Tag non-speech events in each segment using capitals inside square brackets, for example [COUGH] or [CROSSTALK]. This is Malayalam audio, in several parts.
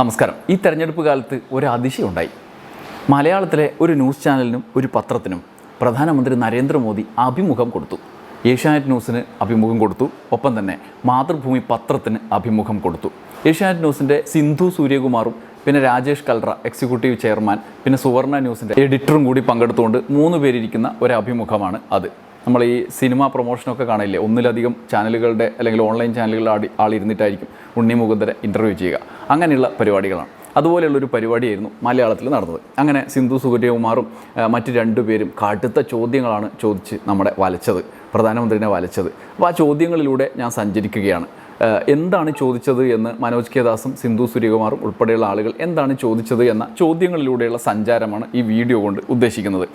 നമസ്കാരം. ഈ തെരഞ്ഞെടുപ്പ് കാലത്ത് ഒരു അതിശയം ഉണ്ടായി. മലയാളത്തിലെ ഒരു ന്യൂസ് ചാനലിനും ഒരു പത്രത്തിനും പ്രധാനമന്ത്രി നരേന്ദ്രമോദി അഭിമുഖം കൊടുത്തു. ഏഷ്യാനെറ്റ് ന്യൂസിന് അഭിമുഖം കൊടുത്തു. ഒപ്പം തന്നെ മാതൃഭൂമി പത്രത്തിന് അഭിമുഖം കൊടുത്തു. ഏഷ്യാനെറ്റ് ന്യൂസിന്റെ സിന്ധു സൂര്യകുമാറും പിന്നെ രാജേഷ് കൽറ എക്സിക്യൂട്ടീവ് ചെയർമാൻ പിന്നെ സുവർണ ന്യൂസിന്റെ എഡിറ്ററും കൂടി പങ്കെടുത്തുകൊണ്ട് മൂന്ന് പേരിരിക്കുന്ന ഒരു അഭിമുഖമാണ് അത്. നമ്മൾ ഈ സിനിമ പ്രൊമോഷനൊക്കെ കാണില്ലേ? ഒന്നിലധികം ചാനലുകളുടെ അല്ലെങ്കിൽ ഓൺലൈൻ ചാനലുകളുടെ ആടി ആളിരുന്നിട്ടായിരിക്കും ഉണ്ണി മുകുന്ദരെ ഇന്റർവ്യൂ ചെയ്യുക. അങ്ങനെയുള്ള പരിപാടികളാണ്. അതുപോലെയുള്ളൊരു പരിപാടിയായിരുന്നു മലയാളത്തിൽ നടന്നത്. അങ്ങനെ സിന്ധു സുഗര്യകുമാറും മറ്റ് രണ്ടുപേരും കടുത്ത ചോദ്യങ്ങളാണ് ചോദിച്ച് നമ്മുടെ വലച്ചത് പ്രധാനമന്ത്രിനെ വലച്ചത്. അപ്പോൾ ആ ചോദ്യങ്ങളിലൂടെ ഞാൻ സഞ്ചരിക്കുകയാണ്. എന്താണ് ചോദിച്ചത് എന്ന് മനോജ് കെ ദാസും സിന്ധു സൂര്യകുമാറും ഉൾപ്പെടെയുള്ള ആളുകൾ എന്താണ് ചോദിച്ചത് എന്ന ചോദ്യങ്ങളിലൂടെയുള്ള സഞ്ചാരമാണ് ഈ വീഡിയോ കൊണ്ട് ഉദ്ദേശിക്കുന്നത്.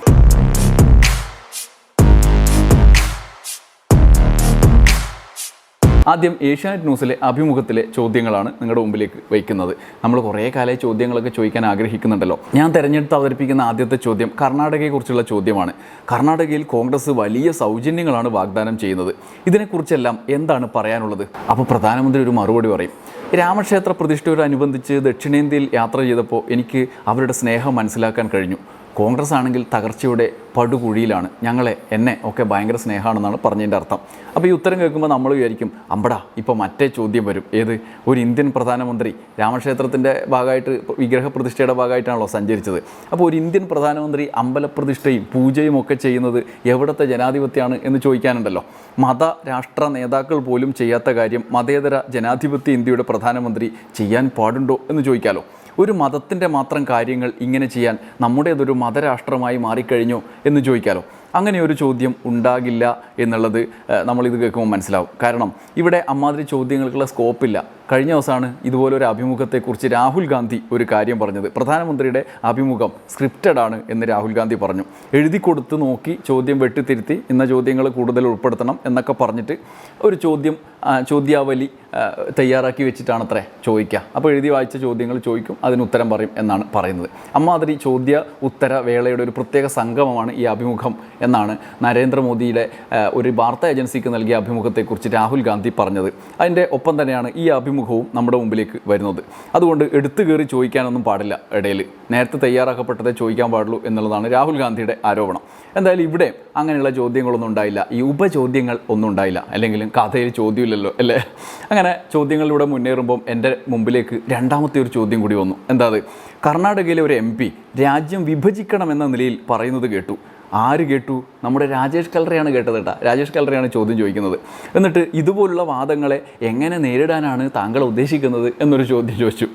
ആദ്യം ഏഷ്യാനെറ്റ് ന്യൂസിലെ അഭിമുഖത്തിലെ ചോദ്യങ്ങളാണ് നിങ്ങളുടെ മുമ്പിലേക്ക് വയ്ക്കുന്നത്. നമ്മൾ കുറേ കാലമായി ചോദ്യങ്ങളൊക്കെ ചോദിക്കാൻ ആഗ്രഹിക്കുന്നുണ്ടല്ലോ. ഞാൻ തിരഞ്ഞെടുത്ത് അവതരിപ്പിക്കുന്ന ആദ്യത്തെ ചോദ്യം കർണാടകയെക്കുറിച്ചുള്ള ചോദ്യമാണ്. കർണാടകയിൽ കോൺഗ്രസ് വലിയ സൗജന്യങ്ങളാണ് വാഗ്ദാനം ചെയ്യുന്നത്. ഇതിനെക്കുറിച്ചെല്ലാം എന്താണ് പറയാനുള്ളത്? അപ്പോൾ പ്രധാനമന്ത്രി ഒരു മറുപടി പറയും. രാമക്ഷേത്ര പ്രതിഷ്ഠയോടനുബന്ധിച്ച് ദക്ഷിണേന്ത്യയിൽ യാത്ര ചെയ്തപ്പോൾ എനിക്ക് അവരുടെ സ്നേഹം മനസ്സിലാക്കാൻ കഴിഞ്ഞു. കോൺഗ്രസ് ആണെങ്കിൽ തകർച്ചയുടെ പടുകുഴിയിലാണ്. ഞങ്ങളെ എന്നെ ഒക്കെ ഭയങ്കര സ്നേഹമാണെന്നാണ് പറഞ്ഞതിന്റെ അർത്ഥം. അപ്പോൾ ഈ ഉത്തരം കേൾക്കുമ്പോൾ നമ്മൾ വിചാരിക്കും അമ്പടാ ഇപ്പോൾ മറ്റേ ചോദ്യം വരും. ഏത്? ഒരു ഇന്ത്യൻ പ്രധാനമന്ത്രി രാമക്ഷേത്രത്തിന്റെ ഭാഗമായിട്ട് വിഗ്രഹ പ്രതിഷ്ഠയുടെ ഭാഗമായിട്ടാണല്ലോ സഞ്ചരിച്ചത്. അപ്പോൾ ഒരു ഇന്ത്യൻ പ്രധാനമന്ത്രി അമ്പലപ്രതിഷ്ഠയും പൂജയും ഒക്കെ ചെയ്യുന്നത് എവിടുത്തെ ജനാധിപത്യമാണ് എന്ന് ചോദിക്കാനുണ്ടല്ലോ. മത രാഷ്ട്ര നേതാക്കൾ പോലും ചെയ്യാത്ത കാര്യം മതേതര ജനാധിപത്യ ഇന്ത്യയുടെ പ്രധാനമന്ത്രി ചെയ്യാൻ പാടുണ്ടോ എന്ന് ചോദിക്കാലോ. ഒരു മതത്തിന്റെ മാത്രം കാര്യങ്ങൾ ഇങ്ങനെ ചെയ്യാൻ നമ്മുടേതൊരു മതരാഷ്ട്രമായി മാറിക്കഴിഞ്ഞു എന്ന് ചോദിക്കാലോ? അങ്ങനെ ഒരു ചോദ്യം ഉണ്ടാകില്ല എന്നുള്ളത് നമ്മളിത് കേൾക്കുമ്പോൾ മനസ്സിലാവും. കാരണം ഇവിടെ അമ്മാതിരി ചോദ്യങ്ങൾക്കുള്ള സ്കോപ്പില്ല. കഴിഞ്ഞ ദിവസമാണ് ഇതുപോലൊരു അഭിമുഖത്തെക്കുറിച്ച് രാഹുൽ ഗാന്ധി ഒരു കാര്യം പറഞ്ഞത്. പ്രധാനമന്ത്രിയുടെ അഭിമുഖം സ്ക്രിപ്റ്റഡ് ആണ് എന്ന് രാഹുൽ ഗാന്ധി പറഞ്ഞു. എഴുതി കൊടുത്ത് നോക്കി ചോദ്യം വെട്ടിത്തിരുത്തി ഇന്ന ചോദ്യങ്ങൾ കൂടുതൽ ഉൾപ്പെടുത്തണം എന്നൊക്കെ പറഞ്ഞിട്ട് ഒരു ചോദ്യം ചോദ്യാവലി തയ്യാറാക്കി വെച്ചിട്ടാണ് അത്രേ ചോദിക്കുക അപ്പോൾ എഴുതി വായിച്ച ചോദ്യങ്ങൾ ചോദിക്കും അതിന് ഉത്തരം പറയും എന്നാണ് പറയുന്നത്. അമ്മാതിരി ചോദ്യ ഉത്തര വേളയുടെ ഒരു പ്രത്യേക സംഗമമാണ് ഈ അഭിമുഖം എന്നാണ് നരേന്ദ്രമോദിയുടെ ഒരു വാർത്താ ഏജൻസിക്ക് നൽകിയ അഭിമുഖത്തെക്കുറിച്ച് രാഹുൽ ഗാന്ധി പറഞ്ഞത്. അതിന്റെ ഒപ്പം തന്നെയാണ് ഈ അഭിമുഖവും നമ്മുടെ മുമ്പിലേക്ക് വരുന്നത്. അതുകൊണ്ട് എടുത്തു കയറി ചോദിക്കാനൊന്നും പാടില്ല ഇടയിൽ. നേരത്തെ തയ്യാറാക്കപ്പെട്ടതേ ചോദിക്കാൻ പാടുള്ളൂ എന്നുള്ളതാണ് രാഹുൽ ഗാന്ധിയുടെ ആരോപണം. എന്തായാലും ഇവിടെ അങ്ങനെയുള്ള ചോദ്യങ്ങളൊന്നും ഉണ്ടായില്ല. ഈ ഉപചോദ്യങ്ങൾ ഒന്നും ഉണ്ടായില്ല. അല്ലെങ്കിലും കഥയിൽ ചോദ്യമില്ലല്ലോ അല്ലേ? അങ്ങനെ ചോദ്യങ്ങളിലൂടെ മുന്നേറുമ്പം എന്റെ മുമ്പിലേക്ക് രണ്ടാമത്തെ ഒരു ചോദ്യം കൂടി വന്നു. എന്താ കർണാടകയിലെ ഒരു എം രാജ്യം വിഭജിക്കണമെന്ന നിലയിൽ പറയുന്നത് കേട്ടു. ആര് കേട്ടു? നമ്മുടെ രാജേഷ് കൽറയാണ് കേട്ടത് കേട്ടാ. രാജേഷ് കൽറയാണ് ചോദ്യം ചോദിക്കുന്നത്. എന്നിട്ട് ഇതുപോലുള്ള വാദങ്ങളെ എങ്ങനെ നേരിടാനാണ് താങ്കൾ ഉദ്ദേശിക്കുന്നത് എന്നൊരു ചോദ്യം ചോദിച്ചു.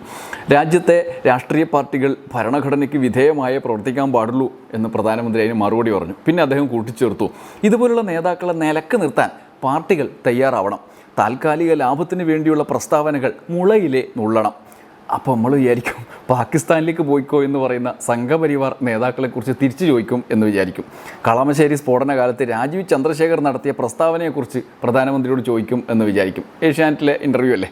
രാജ്യത്തെ രാഷ്ട്രീയ പാർട്ടികൾ ഭരണഘടനയ്ക്ക് വിധേയമായ പ്രവർത്തിക്കാൻ പാടുള്ളൂ എന്ന് പ്രധാനമന്ത്രി അതിന് മറുപടി പറഞ്ഞു. പിന്നെ അദ്ദേഹം കൂട്ടിച്ചേർത്തു. ഇതുപോലുള്ള നേതാക്കളെ നിലയ്ക്ക് നിർത്താൻ പാർട്ടികൾ തയ്യാറാവണം. താൽക്കാലിക ലാഭത്തിന് വേണ്ടിയുള്ള പ്രസ്താവനകൾ മുളയിലെ നുള്ളണം. അപ്പോൾ നമ്മൾ വിചാരിക്കും പാകിസ്ഥാനിലേക്ക് പോയിക്കോ എന്ന് പറയുന്ന സംഘപരിവാർ നേതാക്കളെക്കുറിച്ച് തിരിച്ചു ചോദിക്കും എന്ന് വിചാരിക്കും. കളമശ്ശേരി സ്ഫോടന കാലത്ത് രാജീവ് ചന്ദ്രശേഖർ നടത്തിയ പ്രസ്താവനയെക്കുറിച്ച് പ്രധാനമന്ത്രിയോട് ചോദിക്കും എന്ന് വിചാരിക്കും. ഏഷ്യാനെറ്റിലെ ഇന്റർവ്യൂ അല്ലേ?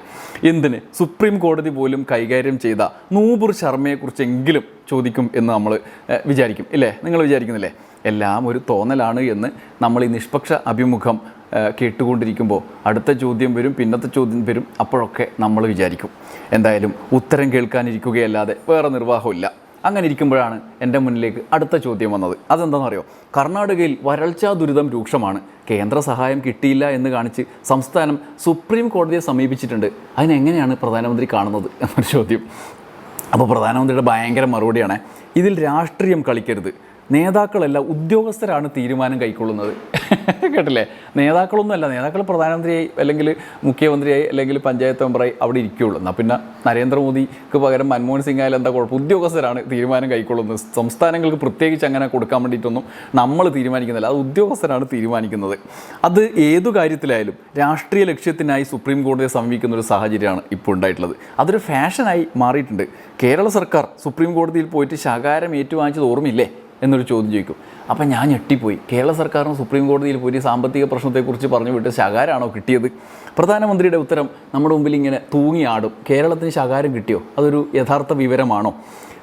എന്തിന്? സുപ്രീം കോടതി പോലും കൈകാര്യം ചെയ്ത നൂപുർ ശർമ്മയെക്കുറിച്ചെങ്കിലും ചോദിക്കും എന്ന് നമ്മൾ വിചാരിക്കും. ഇല്ലേ? നിങ്ങൾ വിചാരിക്കുന്നില്ലേ? എല്ലാം ഒരു തോന്നലാണ് എന്ന് നമ്മൾ ഈ നിഷ്പക്ഷ അഭിമുഖം കേട്ടുകൊണ്ടിരിക്കുമ്പോൾ അടുത്ത ചോദ്യം വരും പിന്നത്തെ ചോദ്യം വരും അപ്പോഴൊക്കെ നമ്മൾ വിചാരിക്കും. എന്തായാലും ഉത്തരം കേൾക്കാനിരിക്കുകയല്ലാതെ വേറെ നിർവാഹമില്ല. അങ്ങനെ ഇരിക്കുമ്പോഴാണ് എന്റെ മുന്നിലേക്ക് അടുത്ത ചോദ്യം വന്നത്. അതെന്താണെന്നറിയോ? കർണാടകയിൽ വരൾച്ചാ ദുരിതം രൂക്ഷമാണ്. കേന്ദ്ര സഹായം കിട്ടിയില്ല എന്ന് കാണിച്ച് സംസ്ഥാനം സുപ്രീം കോടതിയെ സമീപിച്ചിട്ടുണ്ട്. അതിനെങ്ങനെയാണ് പ്രധാനമന്ത്രി കാണുന്നത് എന്നൊരു ചോദ്യം. അപ്പോൾ പ്രധാനമന്ത്രിയുടെ ഭയങ്കര മറുപടിയാണ് ഇതിൽ രാഷ്ട്രീയം കളിക്കരുത്. നേതാക്കളല്ല ഉദ്യോഗസ്ഥരാണ് തീരുമാനം കൈക്കൊള്ളുന്നത്. [LAUGHS] കേട്ടില്ലേ? നേതാക്കളൊന്നുമല്ല. നേതാക്കൾ പ്രധാനമന്ത്രിയായി അല്ലെങ്കിൽ മുഖ്യമന്ത്രിയായി അല്ലെങ്കിൽ പഞ്ചായത്ത് മെമ്പറായി അവിടെ ഇരിക്കുകയുള്ളൂ. എന്നാൽ പിന്നെ നരേന്ദ്രമോദിക്ക് പകരം മൻമോഹൻ സിംഗ് ആയാലും എന്താ കുഴപ്പം? ഉദ്യോഗസ്ഥരാണ് തീരുമാനം കൈക്കൊള്ളുന്നത്. സംസ്ഥാനങ്ങൾക്ക് പ്രത്യേകിച്ച് അങ്ങനെ കൊടുക്കാൻ വേണ്ടിയിട്ടൊന്നും നമ്മൾ തീരുമാനിക്കുന്നില്ല. അത് ഉദ്യോഗസ്ഥരാണ് തീരുമാനിക്കുന്നത്. അത് ഏതു കാര്യത്തിലായാലും രാഷ്ട്രീയ ലക്ഷ്യത്തിനായി സുപ്രീം കോടതിയെ സമീപിക്കുന്ന ഒരു സാഹചര്യമാണ് ഇപ്പോൾ ഉണ്ടായിട്ടുള്ളത്. അതൊരു ഫാഷനായി മാറിയിട്ടുണ്ട്. കേരള സർക്കാർ സുപ്രീം കോടതിയിൽ പോയിട്ട് ശകാരം ഏറ്റുവാങ്ങിച്ചത് ഓർമ്മയില്ലേ? എന്നൊരു ചോദ്യം ചോദിക്കും. അപ്പം ഞാൻ ഞെട്ടിപ്പോയി. കേരള സർക്കാരിന് സുപ്രീം കോടതിയിൽ പോയി സാമ്പത്തിക പ്രശ്നത്തെക്കുറിച്ച് പറഞ്ഞു വിട്ട് ശകാരാണോ കിട്ടിയത്? പ്രധാനമന്ത്രിയുടെ ഉത്തരം നമ്മുടെ മുമ്പിൽ ഇങ്ങനെ തൂങ്ങിയാടും കേരളത്തിന് ശകാരം കിട്ടിയോ? അതൊരു യഥാർത്ഥ വിവരമാണോ?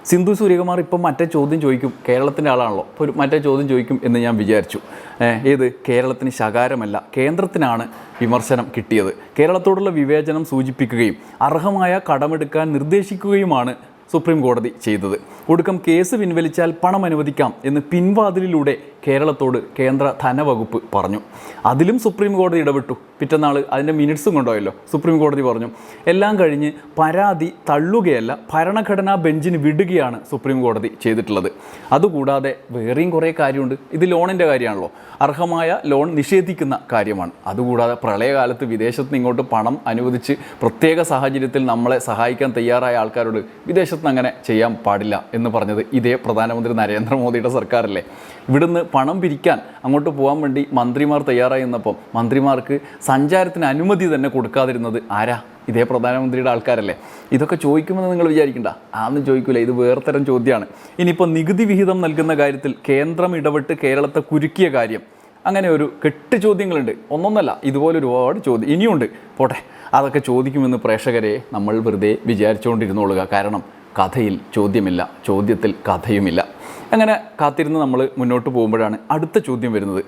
സിന്ധു സൂര്യകുമാർ ഇപ്പം മറ്റേ ചോദ്യം ചോദിക്കും. കേരളത്തിന്റെ ആളാണല്ലോ. ഒരു മറ്റേ ചോദ്യം ചോദിക്കും എന്ന് ഞാൻ വിചാരിച്ചു. ഏത്? കേരളത്തിന് ശകാരമല്ല. കേന്ദ്രത്തിനാണ് വിമർശനം കിട്ടിയത്. കേരളത്തോടുള്ള വിവേചനം സൂചിപ്പിക്കുകയും അർഹമായ കടമെടുക്കാൻ നിർദ്ദേശിക്കുകയുമാണ് സുപ്രീം കോടതി ചെയ്തത്. ഒടുക്കം കേസ് പിൻവലിച്ചാൽ പണം അനുവദിക്കാം എന്ന് പിൻവാതിലിലൂടെ കേരളത്തോട് കേന്ദ്ര ധനവകുപ്പ് പറഞ്ഞു. അതിലും സുപ്രീം കോടതി ഇടപെട്ടു. പിറ്റന്നാൾ അതിന്റെ മിനിറ്റ്സും കൊണ്ടുപോയല്ലോ. സുപ്രീം കോടതി പറഞ്ഞു. എല്ലാം കഴിഞ്ഞ് പരാതി തള്ളുകയല്ല ഭരണഘടനാ ബെഞ്ചിന് വിടുകയാണ് സുപ്രീം കോടതി ചെയ്തിട്ടുള്ളത്. അതുകൂടാതെ വേറെയും കുറേ കാര്യമുണ്ട്. ഇത് ലോണിന്റെ കാര്യമാണല്ലോ. അർഹമായ ലോൺ നിഷേധിക്കുന്ന കാര്യമാണ്. അതുകൂടാതെ പ്രളയകാലത്ത് വിദേശത്ത് നിന്ന് ഇങ്ങോട്ട് പണം അനുവദിച്ച് പ്രത്യേക സാഹചര്യത്തിൽ നമ്മളെ സഹായിക്കാൻ തയ്യാറായ ആൾക്കാരോട് വിദേശത്ത് അങ്ങനെ ചെയ്യാൻ പാടില്ല എന്ന് പറഞ്ഞത് ഇതേ പ്രധാനമന്ത്രി നരേന്ദ്രമോദിയുടെ സർക്കാരല്ലേ. ഇവിടുന്ന് പണം പിരിക്കാൻ അങ്ങോട്ട് പോകാൻ വേണ്ടി മന്ത്രിമാർ തയ്യാറായി എന്നപ്പം മന്ത്രിമാർക്ക് സഞ്ചാരത്തിന് അനുമതി തന്നെ കൊടുക്കാതിരുന്നത് ആരാ? ഇതേ പ്രധാനമന്ത്രിയുടെ ആൾക്കാരല്ലേ. ഇതൊക്കെ ചോദിക്കുമെന്ന് നിങ്ങൾ വിചാരിക്കണ്ട. ആന്നും ചോദിക്കില്ല ഇത് വേർത്തരം ചോദ്യമാണ്. ഇനിയിപ്പോൾ നികുതി വിഹിതം നൽകുന്ന കാര്യത്തിൽ കേന്ദ്രം ഇടപെട്ട് കേരളത്തെ കുരുക്കിയ കാര്യം. അങ്ങനെ ഒരു കെട്ട് ചോദ്യങ്ങളുണ്ട്. ഒന്നൊന്നല്ല ഇതുപോലെ ഒരുപാട് ചോദ്യം ഇനിയുണ്ട്. പോട്ടെ അതൊക്കെ ചോദിക്കുമെന്ന് പ്രേക്ഷകരെ നമ്മൾ വെറുതെ വിചാരിച്ചുകൊണ്ടിരുന്നോളുക കാരണം കഥയിൽ ചോദ്യമില്ല ചോദ്യത്തിൽ കഥയുമില്ല. അങ്ങനെ കാത്തിരുന്ന് നമ്മൾ മുന്നോട്ട് പോകുമ്പോഴാണ് അടുത്ത ചോദ്യം വരുന്നത്.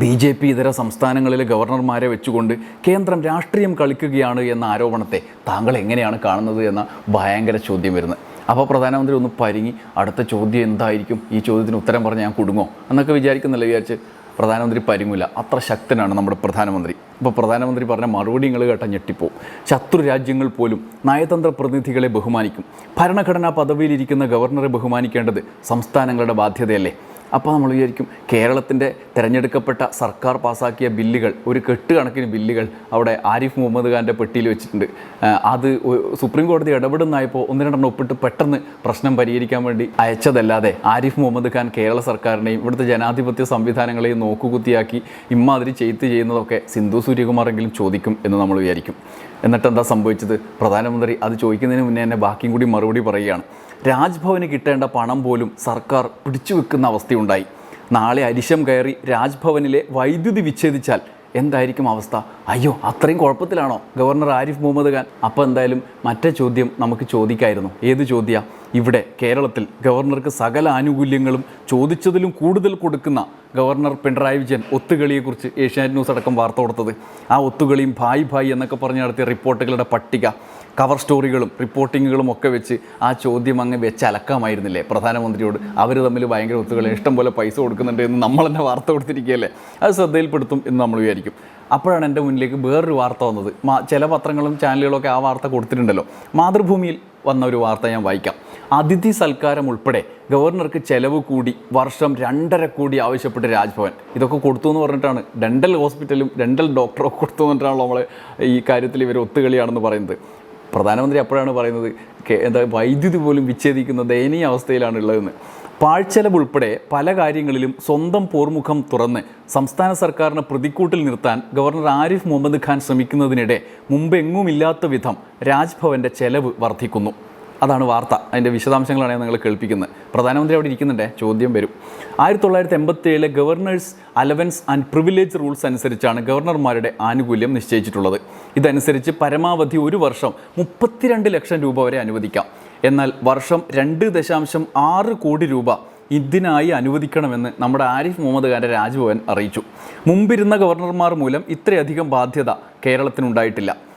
ബി ജെ പി ഇതര സംസ്ഥാനങ്ങളിലെ ഗവർണർമാരെ വെച്ചുകൊണ്ട് കേന്ദ്രം രാഷ്ട്രീയം കളിക്കുകയാണ് എന്ന ആരോപണത്തെ താങ്കൾ എങ്ങനെയാണ് കാണുന്നത് എന്ന ഭയങ്കര ചോദ്യം വരുന്നത്. അപ്പോൾ പ്രധാനമന്ത്രി ഒന്ന് പരിങ്ങി അടുത്ത ചോദ്യം എന്തായിരിക്കും? ഈ ചോദ്യത്തിന് ഉത്തരം പറഞ്ഞ് ഞാൻ കുടുങ്ങോ? എന്നൊക്കെ വിചാരിക്കുന്നില്ല വിചാരിച്ച് പ്രധാനമന്ത്രി പരിങ്ങില്ല അത്ര ശക്തനാണ് നമ്മുടെ പ്രധാനമന്ത്രി. ഇപ്പോൾ പ്രധാനമന്ത്രി പറഞ്ഞ മറുപടി നിങ്ങൾ കേട്ട ഞെട്ടിപ്പോവും ശത്രു രാജ്യങ്ങൾ പോലും നയതന്ത്ര പ്രതിനിധികളെ ബഹുമാനിക്കും. ഭരണഘടനാ പദവിയിലിരിക്കുന്ന ഗവർണറെ ബഹുമാനിക്കേണ്ടത് സംസ്ഥാനങ്ങളുടെ ബാധ്യതയല്ലേ? അപ്പോൾ നമ്മൾ വിചാരിക്കും കേരളത്തിന്റെ തിരഞ്ഞെടുക്കപ്പെട്ട സർക്കാർ പാസാക്കിയ ബില്ലുകൾ ഒരു കെട്ടുകണക്കിന് ബില്ലുകൾ അവിടെ ആരിഫ് മുഹമ്മദ് ഖാന്റെ പെട്ടിയിൽ വെച്ചിട്ടുണ്ട്. അത് സുപ്രീം കോടതി ഇടപെടുന്നായപ്പോൾ ഒന്ന് രണ്ടെണ്ണം ഒപ്പിട്ട് പെട്ടെന്ന് പ്രശ്നം പരിഹരിക്കാൻ വേണ്ടി അയച്ചതല്ലാതെ ആരിഫ് മുഹമ്മദ് ഖാൻ കേരള സർക്കാരിനെയും ഇവിടുത്തെ ജനാധിപത്യ സംവിധാനങ്ങളെയും നോക്കുകുത്തിയാക്കി ഇമ്മാതിരി ചെയ്ത്ത് ചെയ്യുന്നതൊക്കെ സിന്ധു സൂര്യകുമാറെങ്കിലും ചോദിക്കും എന്ന് നമ്മൾ വിചാരിക്കും. എന്നിട്ട് എന്താ സംഭവിച്ചത്? പ്രധാനമന്ത്രി അത് ചോദിക്കുന്നതിന് മുന്നേ തന്നെ ബാക്കിയും കൂടി മറുപടി പറയുകയാണ്. രാജ്ഭവന് കിട്ടേണ്ട പണം പോലും സർക്കാർ പിടിച്ചു വെക്കുന്ന അവസ്ഥയുണ്ടായി. നാളെ അരിശം കയറി രാജ്ഭവനിലെ വൈദ്യുതി വിച്ഛേദിച്ചാൽ എന്തായിരിക്കും അവസ്ഥ? അയ്യോ അത്രയും കുഴപ്പത്തിലാണോ ഗവർണർ ആരിഫ് മുഹമ്മദ് ഖാൻ? അപ്പോൾ എന്തായാലും മറ്റേ ചോദ്യം നമുക്ക് ചോദിക്കായിരുന്നു. ഏത് ചോദ്യ? ഇവിടെ കേരളത്തിൽ ഗവർണർക്ക് സകല ആനുകൂല്യങ്ങളും ചോദിച്ചതിലും കൂടുതൽ കൊടുക്കുന്ന ഗവർണർ പിണറായി വിജയൻ ഒത്തുകളിയെക്കുറിച്ച് ഏഷ്യാനെറ്റ് ന്യൂസ് അടക്കം വാർത്ത കൊടുത്തത്. ആ ഒത്തുകളിയും ഭായ് ഭായ് എന്നൊക്കെ പറഞ്ഞ് നടത്തിയ റിപ്പോർട്ടുകളുടെ പട്ടിക കവർ സ്റ്റോറികളും റിപ്പോർട്ടിങ്ങുകളും ഒക്കെ വെച്ച് ആ ചോദ്യം അങ്ങ് വെച്ച് അലക്കാമായിരുന്നില്ലേ? പ്രധാനമന്ത്രിയോട് അവർ തമ്മിൽ ഭയങ്കര ഒത്തുകളി ഇഷ്ടം പോലെ പൈസ കൊടുക്കുന്നുണ്ട് എന്ന് നമ്മൾ തന്നെ വാർത്ത കൊടുത്തിരിക്കുകയല്ലേ? അത് ശ്രദ്ധയിൽപ്പെടുത്തും എന്ന് നമ്മൾ വിചാരിക്കും. അപ്പോഴാണ് എന്റെ മുന്നിലേക്ക് വേറൊരു വാർത്ത വന്നത്. ചില പത്രങ്ങളും ചാനലുകളൊക്കെ ആ വാർത്ത കൊടുത്തിട്ടുണ്ടല്ലോ. മാതൃഭൂമിയിൽ വന്ന ഒരു വാർത്ത ഞാൻ വായിക്കാം. അതിഥി സൽക്കാരം ഉൾപ്പെടെ ഗവർണർക്ക് ചെലവ് കൂടി വർഷം രണ്ടര കോടി ആവശ്യപ്പെട്ട് രാജ്ഭവൻ. ഇതൊക്കെ കൊടുത്തു എന്ന് പറഞ്ഞിട്ടാണ്. ഡെന്റൽ ഹോസ്പിറ്റലും ഡെന്റൽ ഡോക്ടറൊക്കെ കൊടുത്തു എന്നിട്ടാണല്ലോ നമ്മൾ ഈ കാര്യത്തിൽ ഇവർ ഒത്തുകളിയാണെന്ന് പറയുന്നത്. പ്രധാനമന്ത്രി അപ്പോഴാണ് പറയുന്നത് എന്താ വൈദ്യുതി പോലും വിച്ഛേദിക്കുന്ന ദയനീയ അവസ്ഥയിലാണ് ഉള്ളതെന്ന് പാഴ്ചെലവ് ഉൾപ്പെടെ പല കാര്യങ്ങളിലും സ്വന്തം പോർമുഖം തുറന്ന് സംസ്ഥാന സർക്കാരിനെ പ്രതിക്കൂട്ടിൽ നിർത്താൻ ഗവർണർ ആരിഫ് മുഹമ്മദ് ഖാൻ ശ്രമിക്കുന്നതിനിടെ മുമ്പെങ്ങുമില്ലാത്ത വിധം രാജ്ഭവന്റെ ചെലവ് വർദ്ധിക്കുന്നു. അതാണ് വാർത്ത. അതിന്റെ വിശദാംശങ്ങളാണ് ഞാൻ നിങ്ങളെ കേൾപ്പിക്കുന്നത്. പ്രധാനമന്ത്രി അവിടെ ഇരിക്കുന്നുണ്ടേ. ചോദ്യം വരും. ആയിരത്തി തൊള്ളായിരത്തി എൺപത്തി ഏഴിലെ governors allowance and privilege rules അനുസരിച്ചാണ് ഗവർണർമാരുടെ ആനുകൂല്യം നിശ്ചയിച്ചിട്ടുള്ളത്. ഇതനുസരിച്ച് പരമാവധി ഒരു വർഷം മുപ്പത്തിരണ്ട് ലക്ഷം രൂപ വരെ അനുവദിക്കാം. എന്നാൽ വർഷം രണ്ട് ദശാംശം ആറ് കോടി രൂപ ഇതിനായി അനുവദിക്കണമെന്ന് നമ്മുടെ ആരിഫ് മുഹമ്മദ് ഖാന്റെ രാജ്ഭവൻ അറിയിച്ചു. മുമ്പിരുന്ന ഗവർണർമാർ മൂലം ഇത്രയധികം ബാധ്യത കേരളത്തിനുണ്ടായിട്ടില്ല.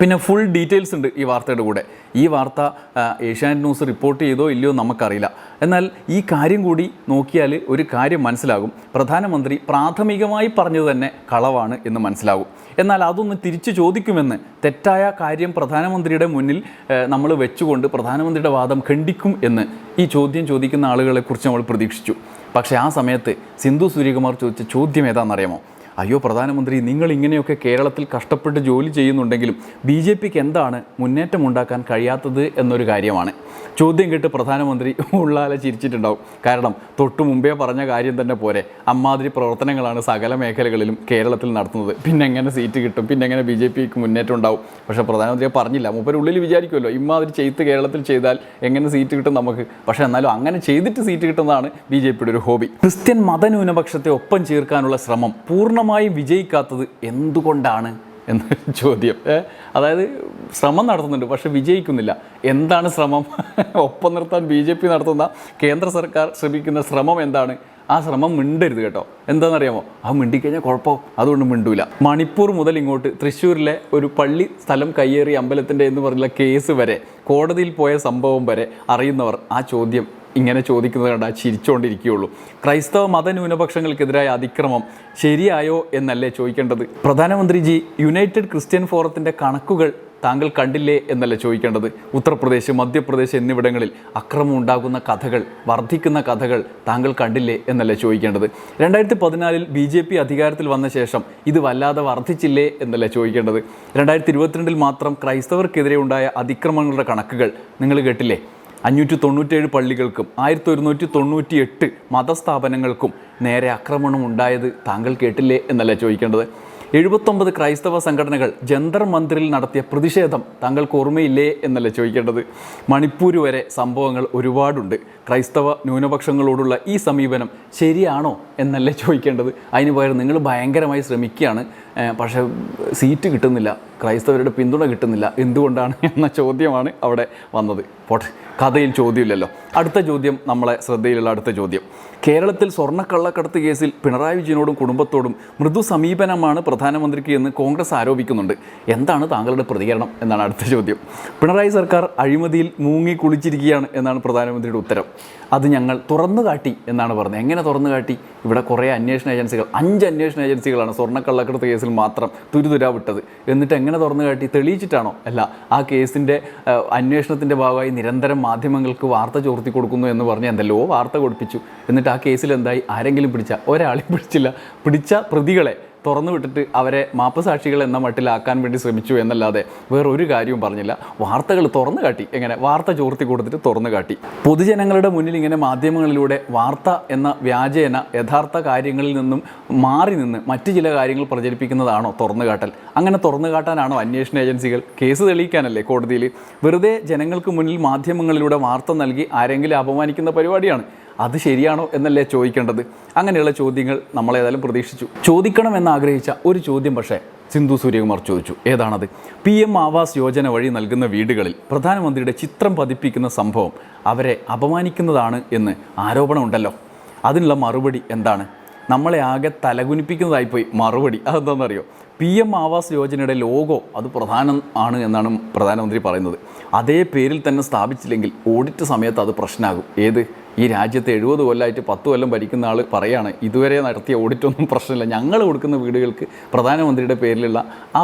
പിന്നെ ഫുൾ ഡീറ്റെയിൽസ് ഉണ്ട് ഈ വാർത്തയുടെ കൂടെ. ഈ വാർത്ത ഏഷ്യാനെറ്റ് ന്യൂസ് റിപ്പോർട്ട് ചെയ്തോ ഇല്ലയോ നമുക്കറിയില്ല. എന്നാൽ ഈ കാര്യം കൂടി നോക്കിയാൽ ഒരു കാര്യം മനസ്സിലാകും. പ്രധാനമന്ത്രി പ്രാഥമികമായി പറഞ്ഞത് തന്നെ കളവാണ് എന്ന് മനസ്സിലാകും. എന്നാൽ അതൊന്ന് തിരിച്ചു ചോദിക്കുമെന്ന് തെറ്റായ കാര്യം പ്രധാനമന്ത്രിയുടെ മുന്നിൽ നമ്മൾ വെച്ചുകൊണ്ട് പ്രധാനമന്ത്രിയുടെ വാദം ഖണ്ഡിക്കും എന്ന് ഈ ചോദ്യം ചോദിക്കുന്ന ആളുകളെക്കുറിച്ച് നമ്മൾ പ്രതീക്ഷിച്ചു. പക്ഷേ ആ സമയത്ത് സിന്ധു സൂര്യകുമാർ ചോദിച്ച ചോദ്യം ഏതാണെന്നറിയാമോ? അയ്യോ പ്രധാനമന്ത്രി നിങ്ങൾ ഇങ്ങനെയൊക്കെ കേരളത്തിൽ കഷ്ടപ്പെട്ട് ജോലി ചെയ്യുന്നുണ്ടെങ്കിലും ബി ജെ പിക്ക് എന്താണ് മുന്നേറ്റം ഉണ്ടാക്കാൻ കഴിയാത്തത് എന്നൊരു കാര്യമാണ്. ചോദ്യം കേട്ട് പ്രധാനമന്ത്രി [LAUGHS] ഉള്ളാലെ ചിരിച്ചിട്ടുണ്ടാവും. കാരണം തൊട്ടു മുമ്പേ പറഞ്ഞ കാര്യം തന്നെ പോരെ. അമ്മാതിരി പ്രവർത്തനങ്ങളാണ് സകല മേഖലകളിലും കേരളത്തിൽ നടത്തുന്നത്. പിന്നെ എങ്ങനെ സീറ്റ് കിട്ടും പിന്നെ എങ്ങനെ ബി ജെ പിക്ക് മുന്നേറ്റം ഉണ്ടാവും. പക്ഷേ പ്രധാനമന്ത്രിയെ പറഞ്ഞില്ല. മൂപ്പര് ഉള്ളിൽ വിചാരിക്കുമല്ലോ ഇമ്മാതിരി ചെയ്ത് കേരളത്തിൽ ചെയ്താൽ എങ്ങനെ സീറ്റ് കിട്ടും നമുക്ക്. പക്ഷേ എന്നാലും അങ്ങനെ ചെയ്തിട്ട് സീറ്റ് കിട്ടുന്നതാണ് ബി ജെ പിയുടെ ഒരു ഹോബി. ക്രിസ്ത്യൻ മതന്യൂനപക്ഷത്തെ ഒപ്പം ചേർക്കാനുള്ള ശ്രമം പൂർണമായും വിജയിക്കാത്തത് എന്തുകൊണ്ടാണ് എന്ന [LAUGHS] ചോദ്യം. അതായത് ശ്രമം നടത്തുന്നുണ്ട് പക്ഷെ വിജയിക്കുന്നില്ല. എന്താണ് ശ്രമം? [LAUGHS] ഒപ്പം നിർത്താൻ ബി ജെ പി നടത്തുന്ന കേന്ദ്ര സർക്കാർ ശ്രമിക്കുന്ന ശ്രമം എന്താണ്? ആ ശ്രമം മിണ്ടരുത് കേട്ടോ. എന്താണെന്നറിയാമോ? ആ മിണ്ടിക്കഴിഞ്ഞാൽ കുഴപ്പം അതുകൊണ്ട് മിണ്ടൂല. മണിപ്പൂർ മുതൽ ഇങ്ങോട്ട് തൃശ്ശൂരിലെ ഒരു പള്ളി സ്ഥലം കയ്യേറി അമ്പലത്തിന്റെ എന്ന് പറഞ്ഞുള്ള കേസ് വരെ കോടതിയിൽ പോയ സംഭവം വരെ അറിയുന്നവർ ആ ചോദ്യം ഇങ്ങനെ ചോദിക്കുന്നത് കണ്ടാൽ ചിരിച്ചുകൊണ്ടിരിക്കുകയുള്ളൂ ക്രൈസ്തവ മതന്യൂനപക്ഷങ്ങൾക്കെതിരായ അതിക്രമം ശരിയായോ എന്നല്ലേ ചോദിക്കേണ്ടത്? പ്രധാനമന്ത്രിജി യുണൈറ്റഡ് ക്രിസ്ത്യൻ ഫോറത്തിന്റെ കണക്കുകൾ താങ്കൾ കണ്ടില്ലേ എന്നല്ല ചോദിക്കേണ്ടത്? ഉത്തർപ്രദേശ് മധ്യപ്രദേശ് എന്നിവിടങ്ങളിൽ അക്രമം ഉണ്ടാകുന്ന കഥകൾ വർദ്ധിക്കുന്ന കഥകൾ താങ്കൾ കണ്ടില്ലേ എന്നല്ല ചോദിക്കേണ്ടത്? രണ്ടായിരത്തി പതിനാലിൽ ബി ജെ പി അധികാരത്തിൽ വന്ന ശേഷം ഇത് വല്ലാതെ വർദ്ധിച്ചില്ലേ എന്നല്ല ചോദിക്കേണ്ടത്? രണ്ടായിരത്തി ഇരുപത്തിരണ്ടിൽ മാത്രം ക്രൈസ്തവർക്കെതിരെ ഉണ്ടായ അതിക്രമങ്ങളുടെ കണക്കുകൾ നിങ്ങൾ കേട്ടില്ലേ? അഞ്ഞൂറ്റി തൊണ്ണൂറ്റേഴ് പള്ളികൾക്കും ആയിരത്തി ഒരുന്നൂറ്റി തൊണ്ണൂറ്റി എട്ട് മതസ്ഥാപനങ്ങൾക്കും നേരെ ആക്രമണം ഉണ്ടായത് താങ്കൾ കേട്ടില്ലേ എന്നല്ല ചോദിക്കേണ്ടത്. എഴുപത്തൊമ്പത് ക്രൈസ്തവ സംഘടനകൾ ജന്തർ മന്ദിറിൽ നടത്തിയ പ്രതിഷേധം താങ്കൾക്ക് ഓർമ്മയില്ലേ എന്നല്ല ചോദിക്കേണ്ടത്. മണിപ്പൂർ വരെ സംഭവങ്ങൾ ഒരുപാടുണ്ട്. ക്രൈസ്തവ ന്യൂനപക്ഷങ്ങളോടുള്ള ഈ സമീപനം ശരിയാണോ എന്നല്ല ചോദിക്കേണ്ടത്. അതിന് പകരം നിങ്ങൾ ഭയങ്കരമായി ശ്രമിക്കുകയാണ്. പക്ഷേ സീറ്റ് കിട്ടുന്നില്ല. ക്രൈസ്തവരുടെ പിന്തുണ കിട്ടുന്നില്ല. എന്തുകൊണ്ടാണ് എന്ന ചോദ്യമാണ് അവിടെ വന്നത്. പോട്ടെ. കഥയിൽ ചോദ്യമില്ലല്ലോ. അടുത്ത ചോദ്യം നമ്മളെ ശ്രദ്ധയിലുള്ള അടുത്ത ചോദ്യം. കേരളത്തിൽ സ്വർണക്കള്ളക്കടത്ത് കേസിൽ പിണറായി വിജയനോടും കുടുംബത്തോടും മൃദു സമീപനമാണ് പ്രധാനമന്ത്രിക്ക് എന്ന് കോൺഗ്രസ് ആരോപിക്കുന്നുണ്ട്. എന്താണ് താങ്കളുടെ പ്രതികരണം എന്നാണ് അടുത്ത ചോദ്യം. പിണറായി സർക്കാർ അഴിമതിയിൽ മൂങ്ങി കുളിച്ചിരിക്കുകയാണ് എന്നാണ് പ്രധാനമന്ത്രിയുടെ ഉത്തരം. അത് ഞങ്ങൾ തുറന്നു കാട്ടി എന്നാണ് പറഞ്ഞത്. എങ്ങനെ തുറന്നു കാട്ടി? ഇവിടെ കുറേ അന്വേഷണ ഏജൻസികൾ അഞ്ച് അന്വേഷണ ഏജൻസികളാണ് സ്വർണക്കള്ളക്കടത്ത് കേസിൽ മാത്രം തുരുതുരാ വിട്ടത്. എന്നിട്ട് എങ്ങനെ തുറന്നു കാട്ടി? തെളിയിച്ചിട്ടാണോ? അല്ല ആ കേസിന്റെ അന്വേഷണത്തിന്റെ ഭാഗമായി നിരന്തരം മാധ്യമങ്ങൾക്ക് വാർത്ത ചോർത്തി കൊടുക്കുന്നു എന്ന് പറഞ്ഞ് എന്തല്ലോ വാർത്ത കൊടുപ്പിച്ചു. എന്നിട്ട് ആ കേസിൽ എന്തായി? ആരെങ്കിലും പിടിച്ച? ഒരാളെയും പിടിച്ചില്ല. പിടിച്ച പ്രതികളെ തുറന്നു വിട്ടിട്ട് അവരെ മാപ്പസാക്ഷികൾ എന്ന മട്ടിലാക്കാൻ വേണ്ടി ശ്രമിച്ചു എന്നല്ലാതെ വേറൊരു കാര്യവും പറഞ്ഞില്ല. വാർത്തകൾ തുറന്നു കാട്ടി. എങ്ങനെ? വാർത്ത ചോർത്തി കൊടുത്തിട്ട് തുറന്നു കാട്ടി. പൊതുജനങ്ങളുടെ മുന്നിൽ ഇങ്ങനെ മാധ്യമങ്ങളിലൂടെ വാർത്ത എന്ന വ്യാജേന യഥാർത്ഥ കാര്യങ്ങളിൽ നിന്നും മാറി നിന്ന് മറ്റു ചില കാര്യങ്ങൾ പ്രചരിപ്പിക്കുന്നതാണോ തുറന്നു കാട്ടൽ? അങ്ങനെ തുറന്നു കാട്ടാനാണോ അന്വേഷണ ഏജൻസികൾ? കേസ് തെളിയിക്കാനല്ലേ കോടതിയിൽ? വെറുതെ ജനങ്ങൾക്ക് മുന്നിൽ മാധ്യമങ്ങളിലൂടെ വാർത്ത നൽകി ആരെങ്കിലും അപമാനിക്കുന്ന പരിപാടിയാണ്. അത് ശരിയാണോ എന്നല്ലേ ചോദിക്കേണ്ടത്? അങ്ങനെയുള്ള ചോദ്യങ്ങൾ നമ്മളേതായാലും പ്രതീക്ഷിച്ചു. ചോദിക്കണം എന്നാഗ്രഹിച്ച ഒരു ചോദ്യം പക്ഷേ സിന്ധു സൂര്യകുമാർ ചോദിച്ചു. ഏതാണത്? പി എം ആവാസ് യോജന വഴി നൽകുന്ന വീടുകളിൽ പ്രധാനമന്ത്രിയുടെ ചിത്രം പതിപ്പിക്കുന്ന സംഭവം അവരെ അപമാനിക്കുന്നതാണ് എന്ന് ആരോപണമുണ്ടല്ലോ. അതിനുള്ള മറുപടി എന്താണ്? നമ്മളെ ആകെ തലകുനിപ്പിക്കുന്നതായിപ്പോയി. മറുപടി അതെന്താണെന്നറിയോ? പി എം ആവാസ് യോജനയുടെ ലോഗോ അത് പ്രധാനം ആണ് എന്നാണ് പ്രധാനമന്ത്രി പറയുന്നത്. അതേ പേരിൽ തന്നെ സ്ഥാപിച്ചില്ലെങ്കിൽ ഓഡിറ്റ് സമയത്ത് അത് പ്രശ്നമാകും ഏത്? ഈ രാജ്യത്ത് എഴുപത് കൊല്ലമായിട്ട് പത്ത് കൊല്ലം ഭരിക്കുന്ന ആൾ പറയാണ് ഇതുവരെ നടത്തിയ ഓഡിറ്റൊന്നും പ്രശ്നമില്ല. ഞങ്ങൾ കൊടുക്കുന്ന വീടുകൾക്ക് പ്രധാനമന്ത്രിയുടെ പേരിലുള്ള ആ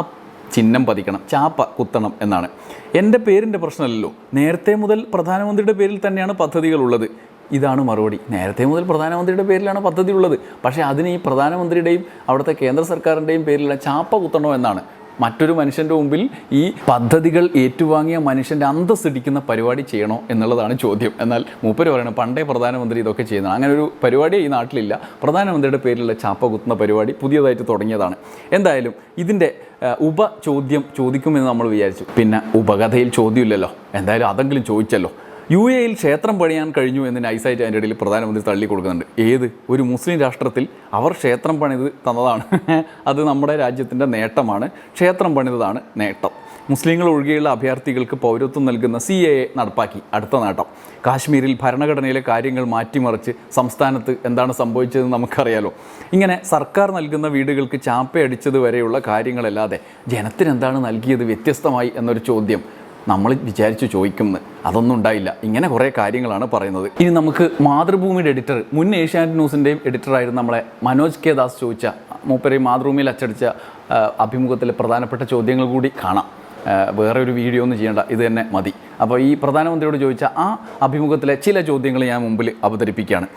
ചിഹ്നം പതിക്കണം. ചാപ്പ കുത്തണം എന്നാണ്. എന്റെ പേരിന്റെ പ്രശ്നമല്ലല്ലോ. നേരത്തെ മുതൽ പ്രധാനമന്ത്രിയുടെ പേരിൽ തന്നെയാണ് പദ്ധതികളുള്ളത് ഇതാണ് മറുപടി. നേരത്തെ മുതൽ പ്രധാനമന്ത്രിയുടെ പേരിലാണ് പദ്ധതി ഉള്ളത്. പക്ഷേ അതിന് ഈ പ്രധാനമന്ത്രിയുടെയും അവിടുത്തെ കേന്ദ്ര സർക്കാരിന്റെയും പേരിലുള്ള ചാപ്പ കുത്തണോ എന്നാണ്. മറ്റൊരു മനുഷ്യന്റെ മുമ്പിൽ ഈ പദ്ധതികൾ ഏറ്റുവാങ്ങിയ മനുഷ്യന്റെ അന്തസ് ഇടിക്കുന്ന പരിപാടി ചെയ്യണോ എന്നുള്ളതാണ് ചോദ്യം. എന്നാൽ മൂപ്പര് പറയണം പണ്ടേ പ്രധാനമന്ത്രി ഇതൊക്കെ ചെയ്യുന്നതാണ്. അങ്ങനെ ഒരു പരിപാടി ഈ നാട്ടിലില്ല. പ്രധാനമന്ത്രിയുടെ പേരിലുള്ള ചാപ്പ കുത്തുന്ന പരിപാടി പുതിയതായിട്ട് തുടങ്ങിയതാണ്. എന്തായാലും ഇതിന്റെ ഉപ ചോദ്യം ചോദിക്കുമെന്ന് നമ്മൾ വിചാരിച്ചു. പിന്നെ ഉപകഥയിൽ ചോദ്യമില്ലല്ലോ. എന്തായാലും അതെങ്കിലും ചോദിച്ചല്ലോ. യു എയിൽ ക്ഷേത്രം പണിയാൻ കഴിഞ്ഞു എന്ന് നൈസായിട്ട് അതിന്റെ ഇടയിൽ പ്രധാനമന്ത്രി തള്ളി കൊടുക്കുന്നുണ്ട് ഏത്? ഒരു മുസ്ലിം രാഷ്ട്രത്തിൽ അവർ ക്ഷേത്രം പണിത് തന്നതാണ്. [LAUGHS] അത് നമ്മുടെ രാജ്യത്തിന്റെ നേട്ടമാണ്. ക്ഷേത്രം പണിതതാണ് നേട്ടം. മുസ്ലിങ്ങൾ ഒഴികെയുള്ള അഭയാർത്ഥികൾക്ക് പൗരത്വം നൽകുന്ന സി എ എ നടപ്പാക്കി. അടുത്ത നേട്ടം. കാശ്മീരിൽ ഭരണഘടനയിലെ കാര്യങ്ങൾ മാറ്റിമറിച്ച് സംസ്ഥാനത്ത് എന്താണ് സംഭവിച്ചതെന്ന് നമുക്കറിയാലോ. ഇങ്ങനെ സർക്കാർ നൽകുന്ന വീടുകൾക്ക് ചാപ്പയടിച്ചത് വരെയുള്ള കാര്യങ്ങളല്ലാതെ ജനത്തിനെന്താണ് നൽകിയത് വ്യത്യസ്തമായി എന്നൊരു ചോദ്യം. നമ്മൾ വിചാരിച്ചു ചോദിക്കുന്നത് അതൊന്നും ഉണ്ടായില്ല. ഇങ്ങനെ കുറേ കാര്യങ്ങളാണ് പറയുന്നത്. ഇനി നമുക്ക് മാതൃഭൂമിയുടെ എഡിറ്റർ മുൻ ഏഷ്യാനെറ്റ് ന്യൂസിന്റെയും എഡിറ്ററായിരുന്ന നമ്മളെ മനോജ് കെ ദാസ് ചോദിച്ച മൂപ്പരെ മാതൃഭൂമിയിൽ അച്ചടിച്ച അഭിമുഖത്തിലെ പ്രധാനപ്പെട്ട ചോദ്യങ്ങൾ കൂടി കാണാം. വേറെ ഒരു വീഡിയോ ഒന്നും ചെയ്യേണ്ട. ഇത് തന്നെ മതി. അപ്പോൾ ഈ പ്രധാനമന്ത്രിയോട് ചോദിച്ച ആ അഭിമുഖത്തിലെ ചില ചോദ്യങ്ങൾ ഞാൻ മുമ്പിൽ അവതരിപ്പിക്കുകയാണ്.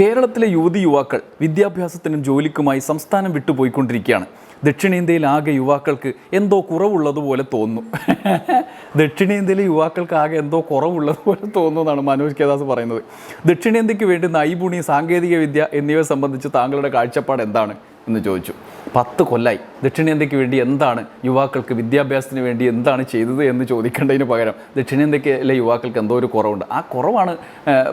കേരളത്തിലെ യുവതി യുവാക്കൾ വിദ്യാഭ്യാസത്തിനും ജോലിക്കുമായി സംസ്ഥാനം വിട്ടുപോയിക്കൊണ്ടിരിക്കുകയാണ്. ദക്ഷിണേന്ത്യയിൽ ആകെ യുവാക്കൾക്ക് എന്തോ കുറവുള്ളതുപോലെ തോന്നുന്നു. [LAUGHS] ദക്ഷിണേന്ത്യയിലെ യുവാക്കൾക്ക് ആകെ എന്തോ കുറവുള്ളതുപോലെ തോന്നുന്നു എന്നാണ് മനോജ് കേദാസ് പറയുന്നത്. ദക്ഷിണേന്ത്യക്ക് വേണ്ടി നൈപുണി സാങ്കേതിക വിദ്യ എന്നിവ സംബന്ധിച്ച് താങ്കളുടെ കാഴ്ചപ്പാട് എന്താണ്? എന്ന് ചോദിച്ചു. പത്ത് കൊല്ലായി. ദക്ഷിണേന്ത്യക്ക് വേണ്ടി എന്താണ് യുവാക്കൾക്ക് വിദ്യാഭ്യാസത്തിന് വേണ്ടി എന്താണ് ചെയ്തത് എന്ന് ചോദിക്കേണ്ടതിന് പകരം ദക്ഷിണേന്ത്യയിലെ യുവാക്കൾക്ക് എന്തോ ഒരു കുറവുണ്ട്. ആ കുറവാണ്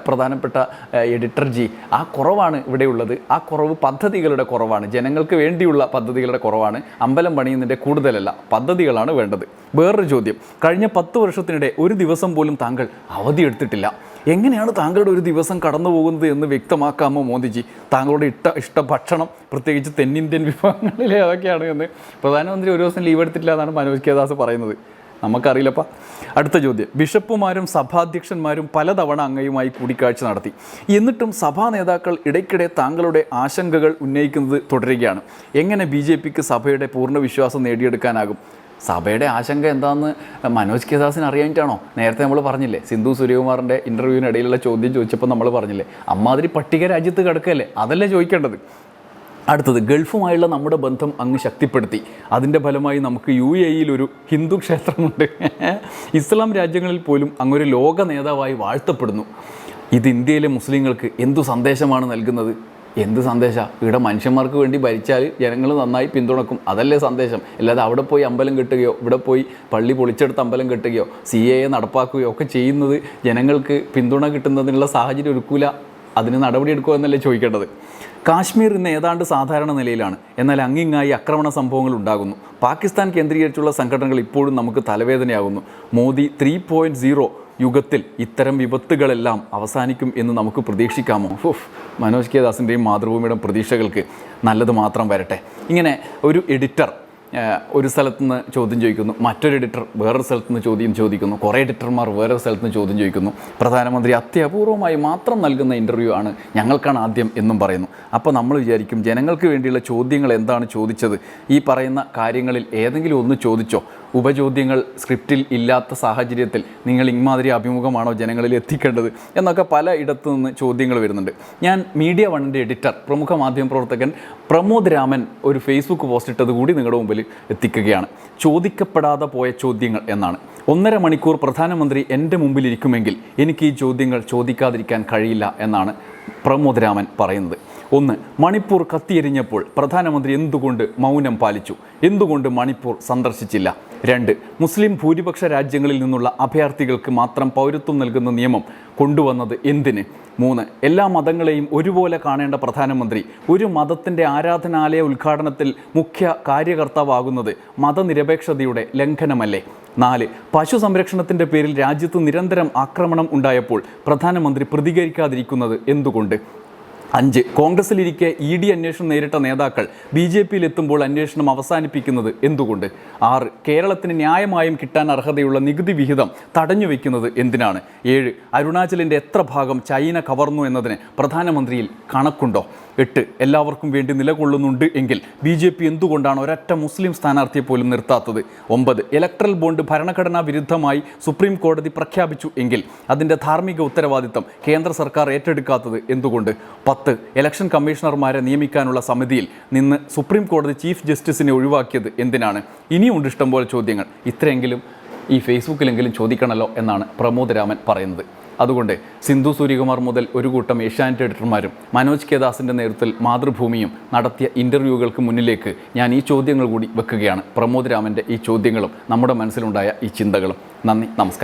പ്രധാനപ്പെട്ട എഡിറ്റർ ജി. ആ കുറവാണ് ഇവിടെയുള്ളത് ആ കുറവ് പദ്ധതികളുടെ കുറവാണ്. ജനങ്ങൾക്ക് വേണ്ടിയുള്ള പദ്ധതികളുടെ കുറവാണ്. അമ്പലം പണിയുന്നതിന്റെ കൂടുതലല്ല. പദ്ധതികളാണ് വേണ്ടത്. വേറൊരു ചോദ്യം. കഴിഞ്ഞ പത്ത് വർഷത്തിനിടെ ഒരു ദിവസം പോലും താങ്കൾ അവധി എടുത്തിട്ടില്ല. എങ്ങനെയാണ് താങ്കളുടെ ഒരു ദിവസം കടന്നു പോകുന്നത് എന്ന് വ്യക്തമാക്കാമോ മോദിജി? താങ്കളുടെ ഇഷ്ട ഇഷ്ട ഭക്ഷണം പ്രത്യേകിച്ച് തെന്നിന്ത്യൻ വിഭവങ്ങളിലെ ഏതൊക്കെയാണ് എന്ന് പ്രധാനമന്ത്രി ഒരു ദിവസം ലീവ് എടുത്തിട്ടില്ല എന്നാണ് മനോജ് കെ ദാസ് പറയുന്നത്. നമുക്കറിയില്ലപ്പ. അടുത്ത ചോദ്യം. ബിഷപ്പുമാരും സഭാധ്യക്ഷന്മാരും പലതവണ അങ്ങയുമായി കൂടിക്കാഴ്ച നടത്തി. എന്നിട്ടും സഭാ നേതാക്കൾ ഇടയ്ക്കിടെ താങ്കളുടെ ആശങ്കകൾ ഉന്നയിക്കുന്നത് തുടരുകയാണ്. എങ്ങനെ ബി ജെ പിക്ക് സഭയുടെ പൂർണ വിശ്വാസം നേടിയെടുക്കാനാകും? സഭയുടെ ആശങ്ക എന്താണെന്ന് മനോജ് കെ ദാസിന് അറിയാനിട്ടാണോ നേരത്തെ നമ്മൾ പറഞ്ഞില്ലേ സിന്ധു സൂര്യകുമാറിന്റെ ഇന്റർവ്യൂവിനിടയിലുള്ള ചോദ്യം ചോദിച്ചപ്പോൾ നമ്മൾ പറഞ്ഞില്ലേ അമ്മാതിരി പട്ടിക രാജ്യത്ത് കിടക്കല്ലേ അതല്ലേ ചോദിക്കേണ്ടത്. അടുത്തത് ഗൾഫുമായുള്ള നമ്മുടെ ബന്ധം അങ്ങ് ശക്തിപ്പെടുത്തി. അതിന്റെ ഫലമായി നമുക്ക് യു എ ഒരു ഹിന്ദു ക്ഷേത്രമുണ്ട്. [LAUGHS] ഇസ്ലാം രാജ്യങ്ങളിൽ പോലും അങ്ങൊരു ലോക നേതാവായി വാഴ്ത്തപ്പെടുന്നു. ഇത് ഇന്ത്യയിലെ മുസ്ലിങ്ങൾക്ക് എന്തു സന്ദേശമാണ് നൽകുന്നത്? എന്ത് സന്ദേശമാണ് ഇവിടെ മനുഷ്യന്മാർക്ക് വേണ്ടി ഭരിച്ചാൽ ജനങ്ങൾ നന്നായി പിന്തുണക്കും. അതല്ലേ സന്ദേശം. അല്ലാതെ അവിടെ പോയി അമ്പലം കെട്ടുകയോ ഇവിടെ പോയി പള്ളി പൊളിച്ചെടുത്ത് അമ്പലം കെട്ടുകയോ സി എ നടപ്പാക്കുകയോ ഒക്കെ ചെയ്യുന്നത് ജനങ്ങൾക്ക് പിന്തുണ കിട്ടുന്നതിനുള്ള സാഹചര്യം ഒരുക്കൂല. അതിന് നടപടിയെടുക്കുക എന്നല്ലേ ചോദിക്കേണ്ടത്. കാശ്മീർ ഇന്ന് ഏതാണ്ട് സാധാരണ നിലയിലാണ്. എന്നാൽ അങ്ങിങ്ങായി ആക്രമണ സംഭവങ്ങൾ ഉണ്ടാകുന്നു. പാകിസ്ഥാൻ കേന്ദ്രീകരിച്ചുള്ള സംഘടനകൾ ഇപ്പോഴും നമുക്ക് തലവേദനയാകുന്നു. മോദി ത്രീ പോയിന്റ് സീറോ യുഗത്തിൽ ഇത്തരം വിപത്തുകളെല്ലാം അവസാനിക്കും എന്ന് നമുക്ക് പ്രതീക്ഷിക്കാമോ? ഉഫ്, മനോജ് കെ ദാസിന്റെയും മാതൃഭൂമിയുടെ പ്രതീക്ഷകൾക്ക് നല്ലത് മാത്രം വരട്ടെ. ഇങ്ങനെ ഒരു എഡിറ്റർ ഒരു സ്ഥലത്ത് നിന്ന് ചോദ്യം ചോദിക്കുന്നു. മറ്റൊരു എഡിറ്റർ വേറൊരു സ്ഥലത്ത് നിന്ന് ചോദ്യം ചോദിക്കുന്നു. കുറേ എഡിറ്റർമാർ വേറൊരു സ്ഥലത്ത് നിന്ന് ചോദ്യം ചോദിക്കുന്നു. പ്രധാനമന്ത്രി അത്യപൂർവമായി മാത്രം നൽകുന്ന ഇന്റർവ്യൂ ആണ് ഞങ്ങൾക്കാണ് ആദ്യം എന്നും പറയുന്നു. അപ്പോൾ നമ്മൾ വിചാരിക്കും ജനങ്ങൾക്ക് വേണ്ടിയുള്ള ചോദ്യങ്ങൾ എന്താണ് ചോദിച്ചത്? ഈ പറയുന്ന കാര്യങ്ങളിൽ ഏതെങ്കിലും ഒന്ന് ചോദിച്ചോ? ഉപചോദ്യങ്ങൾ സ്ക്രിപ്റ്റിൽ ഇല്ലാത്ത സാഹചര്യത്തിൽ നിങ്ങൾ ഇമാതിരി അഭിമുഖമാണോ ജനങ്ങളിൽ എത്തിക്കേണ്ടത് എന്നൊക്കെ പല ഇടത്തു നിന്ന് ചോദ്യങ്ങൾ വരുന്നുണ്ട്. ഞാൻ മീഡിയ വണ്ണിന്റെ എഡിറ്റർ പ്രമുഖ മാധ്യമ പ്രവർത്തകൻ പ്രമോദ് രാമൻ ഒരു ഫേസ്ബുക്ക് പോസ്റ്റ് ഇട്ടത് കൂടി നിങ്ങളുടെ മുമ്പിൽ എത്തിക്കുകയാണ്. ചോദിക്കപ്പെടാതെ പോയ ചോദ്യങ്ങൾ എന്നാണ്. ഒന്നര മണിക്കൂർ പ്രധാനമന്ത്രി എന്റെ മുമ്പിൽ ഇരിക്കുമെങ്കിൽ എനിക്ക് ഈ ചോദ്യങ്ങൾ ചോദിക്കാതിരിക്കാൻ കഴിയില്ല എന്നാണ് പ്രമോദ് രാമൻ പറയുന്നത്. ഒന്ന് മണിപ്പൂർ കത്തിയെരിഞ്ഞപ്പോൾ പ്രധാനമന്ത്രി എന്തുകൊണ്ട് മൗനം പാലിച്ചു? എന്തുകൊണ്ട് മണിപ്പൂർ സന്ദർശിച്ചില്ല? രണ്ട് മുസ്ലിം ഭൂരിപക്ഷ രാജ്യങ്ങളിൽ നിന്നുള്ള അഭയാർത്ഥികൾക്ക് മാത്രം പൗരത്വം നൽകുന്ന നിയമം കൊണ്ടുവന്നത് എന്തിന്? മൂന്ന് എല്ലാ മതങ്ങളെയും ഒരുപോലെ കാണേണ്ട പ്രധാനമന്ത്രി ഒരു മതത്തിന്റെ ആരാധനാലയ ഉദ്ഘാടനത്തിൽ മുഖ്യ കാര്യകർത്താവാകുന്നത് മതനിരപേക്ഷതയുടെ ലംഘനമല്ലേ? നാല് പശു സംരക്ഷണത്തിന്റെ പേരിൽ രാജ്യത്ത് നിരന്തരം ആക്രമണം ഉണ്ടായപ്പോൾ പ്രധാനമന്ത്രി പ്രതികരിക്കാതിരിക്കുന്നത് എന്തുകൊണ്ട്? അഞ്ച്. കോൺഗ്രസിലിരിക്കെ ഇ ഡി അന്വേഷണം നേരിട്ട നേതാക്കൾ ബി ജെ പിയിൽ എത്തുമ്പോൾ അന്വേഷണം അവസാനിപ്പിക്കുന്നത് എന്തുകൊണ്ട്? ആറ്. കേരളത്തിന് ന്യായമായും കിട്ടാൻ അർഹതയുള്ള നികുതി വിഹിതം തടഞ്ഞു വെക്കുന്നത് എന്തിനാണ്? ഏഴ്. അരുണാചലിന്റെ എത്ര ഭാഗം ചൈന കവർന്നു എന്നതിന് പ്രധാനമന്ത്രിയിൽ കണക്കുണ്ടോ? എട്ട്. എല്ലാവർക്കും വേണ്ടി നിലകൊള്ളുന്നുണ്ട് എങ്കിൽ ബി ജെ പി എന്തുകൊണ്ടാണ് ഒരൊറ്റ മുസ്ലിം സ്ഥാനാർത്ഥിയെ പോലും നിർത്താത്തത്? ഒമ്പത്. ഇലക്ട്രൽ ബോണ്ട് ഭരണഘടനാ വിരുദ്ധമായി സുപ്രീം കോടതി പ്രഖ്യാപിച്ചു എങ്കിൽ അതിന്റെ ധാർമ്മിക ഉത്തരവാദിത്തം കേന്ദ്ര സർക്കാർ ഏറ്റെടുക്കാത്തത് എന്തുകൊണ്ട്? പത്ത് ഇലക്ഷൻ കമ്മീഷണർമാരെ നിയമിക്കാനുള്ള സമിതിയിൽ നിന്ന് സുപ്രീം കോടതി ചീഫ് ജസ്റ്റിസിനെ ഒഴിവാക്കിയത് എന്തിനാണ്? ഇനിയുണ്ട് ഇഷ്ടംപോലെ ചോദ്യങ്ങൾ. ഇത്രയെങ്കിലും ഈ ഫേസ്ബുക്കിലെങ്കിലും ചോദിക്കണമല്ലോ എന്നാണ് പ്രമോദ് രാമൻ പറയുന്നത്. അതുകൊണ്ട് സിന്ധു സൂര്യകുമാർ മുതൽ ഒരു കൂട്ടം ഏഷ്യാനെറ്റ് എഡിറ്റർമാരും മനോജ് കെ ദാസിന്റെ നേതൃത്വത്തിൽ മാതൃഭൂമിയും നടത്തിയ ഇന്റർവ്യൂകൾക്ക് മുന്നിലേക്ക് ഞാൻ ഈ ചോദ്യങ്ങൾ കൂടി വെക്കുകയാണ്. പ്രമോദ് രാമന്റെ ഈ ചോദ്യങ്ങളും നമ്മുടെ മനസ്സിലുണ്ടായ ഈ ചിന്തകളും. നന്ദി നമസ്കാരം.